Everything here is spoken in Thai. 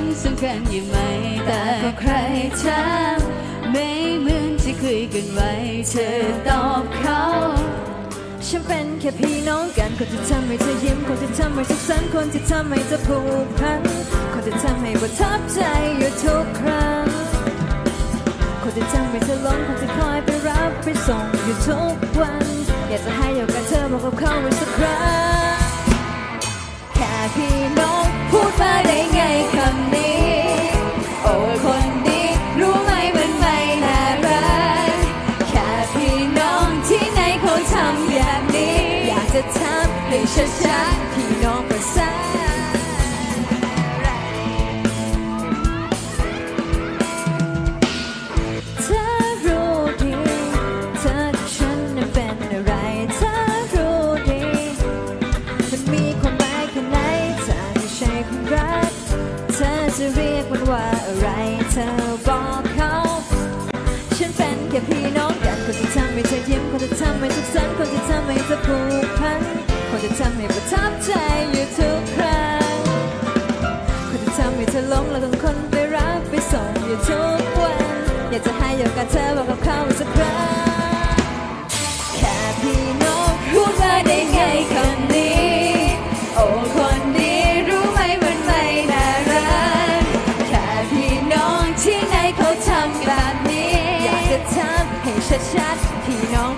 ยัสำคัญยังไหมแต่ก็ใครถามไม่เหมือนที่เคยกันไว้ เธอตอบเขาฉันเป็นแค่พี่น้องกันคนที่ทำให้เธอยิ้มคนที่ทำให้สุขสันต์คนที่ทำให้เธอผูกพันคนที่ทำให้ประทับใจอยู่ทุกครั้ง คนที่ทำให้เธอล้นคนที่คอยไปรับไปส่งอยู่ทุกวัน อยากจะให้อยู่กับเธอมากกว่าเขาไว้สักครั้งแค่พี่ จะทำให้ชัดๆพี่น้องภาษาอะไรเธอรู้ดีเธอกับฉันนั้นเป็นอะไรเธอรู้ดีมันมีความหมายแค่ไหนถ้าไม่ใช่ความรักเธอจะเรียกมันว่าอะไรเธอบอกเขา ฉันเป็นแค่พี่น้องกันคนที่ทำให้เธอยิ้มคนที่ทำให้สุขสันคน ประทับใจอยู่ทุกครั้งคนที่ทำให้เธอลงแล้วก็คนไปรับไปส่งอยู่ทุกวัน อยากจะให้โอกาสเธอบอกกับเขาสักครั้งแค่พี่น้องพูดมาได้ไงคำนี้ โอ้คนดีรู้ไหมมันไม่น่ารักแค่พี่น้องที่ไหนเขาทำแบบนี้ อยากจะทำให้ชัดๆพี่น้อง